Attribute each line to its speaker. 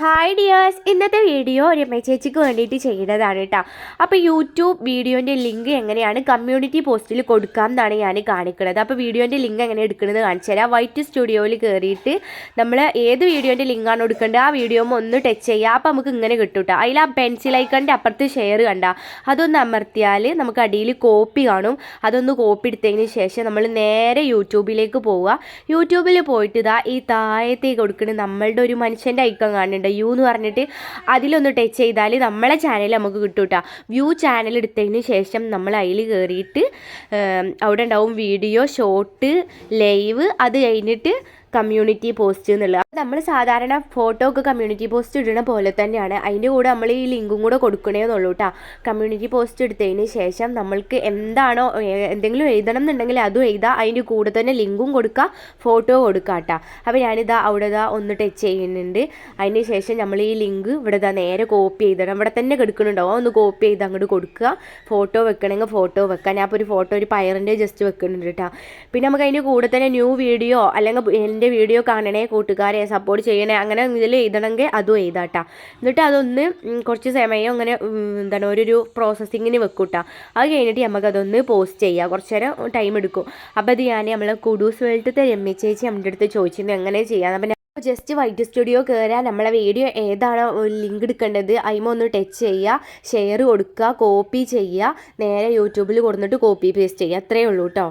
Speaker 1: Hi dears ഇന്നത്തെ video Rama ചേച്ചിക്ക് വേണ്ടിയിട്ട് ചെയ്യുന്നതാണ് കേട്ടോ. അപ്പോൾ യൂട്യൂബ് വീഡിയോന്റെ ലിങ്ക് എങ്ങനെയാണ് കമ്മ്യൂണിറ്റി പോസ്റ്റിൽ കൊടുക്കാം എന്നാണ് ഞാൻ കാണിക്കുന്നത് അപ്പോൾ വീഡിയോന്റെ ലിങ്ക് എങ്ങനെ എടുക്കുന്നത് കാണിച്ചു തരാം. വൈറ്റ് സ്റ്റുഡിയോയിൽ കയറിയിട്ട് നമ്മൾ ഏത് വീഡിയോന്റെ ലിങ്കാണ് കൊടുക്കേണ്ടത് ആ വീഡിയോ ഒന്ന് ടച്ച് ചെയ്യുക. അപ്പോൾ നമുക്ക് ഇങ്ങനെ കിട്ടും കേട്ടോ. അതിൽ ആ പെൻസിൽ ഐക്കണിന്റെ അപ്പുറത്ത് ഷെയർ കണ്ട അതൊന്ന് അമർത്തിയാൽ നമുക്ക് അടിയിൽ കോപ്പി കാണും. അതൊന്ന് കോപ്പി എടുത്തതിന് ശേഷം നമ്മൾ നേരെ യൂട്യൂബിലേക്ക് പോവുക. യൂട്യൂബിൽ പോയിട്ട് ഇതാ ഈ താഴത്തേക്ക് കൊടുക്കുന്നത് നമ്മളുടെ ഒരു മനുഷ്യന്റെ ഐക്കൺ കാണുന്നുണ്ട്. യു എന്ന് പറഞ്ഞിട്ട് അതിലൊന്ന് ടച്ച് ചെയ്താൽ നമ്മളെ ചാനൽ നമുക്ക് കിട്ടും കേട്ടോ വ്യൂ ചാനൽ എടുത്തതിന് ശേഷം നമ്മൾ അതിൽ കയറിയിട്ട് അവിടെ ഉണ്ടാവും വീഡിയോ ഷോർട്ട് ലൈവ് അത് കഴിഞ്ഞിട്ട് കമ്മ്യൂണിറ്റി പോസ്റ്റ് എന്നുള്ളത് നമ്മൾ സാധാരണ ഫോട്ടോ ഒക്കെ കമ്മ്യൂണിറ്റി പോസ്റ്റ് ഇടുന്ന പോലെ തന്നെയാണ്. അതിന്റെ കൂടെ നമ്മൾ ഈ ലിങ്കും കൂടെ കൊടുക്കണേന്നുള്ളൂ കേട്ടോ കമ്മ്യൂണിറ്റി പോസ്റ്റ് എടുത്തതിന് ശേഷം നമ്മൾക്ക് എന്താണോ എന്തെങ്കിലും എഴുതണം എന്നുണ്ടെങ്കിൽ അതും എഴുതാം. അതിന്റെ കൂടെ തന്നെ ലിങ്കും കൊടുക്കുക ഫോട്ടോ കൊടുക്കുക കേട്ടോ അപ്പോൾ ഞാനിതാ അവിടെ ഇതാ ഒന്ന് ടച്ച് ചെയ്യുന്നുണ്ട്. അതിന് ശേഷം നമ്മൾ ഈ ലിങ്ക് ഇവിടെ ഇതാ നേരെ കോപ്പി ചെയ്തിടണം. ഇവിടെ തന്നെ കെടുക്കുന്നുണ്ടാവും. ഒന്ന് കോപ്പി ചെയ്ത് അങ്ങോട്ട് കൊടുക്കുക. ഫോട്ടോ വെക്കണമെങ്കിൽ ഫോട്ടോ വെക്കാം. ഞാൻ ഒരു ഫോട്ടോ ഒരു പയറിന്റെ ജസ്റ്റ് വെക്കുന്നുണ്ട് കേട്ടോ പിന്നെ നമുക്ക് അതിന്റെ കൂടെ തന്നെ ന്യൂ വീഡിയോ അല്ലെങ്കിൽ എന്റെ വീഡിയോ കാണണേ കൂട്ടുകാരെ സപ്പോർട്ട് ചെയ്യണേ. അങ്ങനെ ഇതിൽ എഴുതണമെങ്കിൽ അതും എഴുതാട്ടാ. എന്നിട്ട് അതൊന്ന് കുറച്ച് സമയം അങ്ങനെ എന്താണ് ഒരു പ്രോസസ്സിങ്ങിന് വെക്കൂട്ടാ. അത് കഴിഞ്ഞിട്ട് നമുക്ക് അതൊന്ന് പോസ്റ്റ് ചെയ്യാം. കുറച്ച് നേരം ടൈം എടുക്കും. അപ്പോൾ അത് ഞാൻ നമ്മളെ കുഡൂസ് വേൾഡത്തെ രമ്യ ചേച്ചി നമ്മുടെ അടുത്ത് ചോദിച്ചിരുന്നു. എങ്ങനെ ചെയ്യാം അപ്പം ജസ്റ്റ് വൈറ്റ് സ്റ്റുഡിയോ കയറാൻ നമ്മളെ വീഡിയോ ഏതാണോ ലിങ്ക് എടുക്കേണ്ടത് അതിമ ഒന്ന് ടച്ച് ചെയ്യുക ഷെയർ കൊടുക്കുക കോപ്പി ചെയ്യുക നേരെ യൂട്യൂബിൽ കൊടുത്തിട്ട് കോപ്പി പേസ്റ്റ് ചെയ്യുക അത്രയേ ഉള്ളൂ കേട്ടോ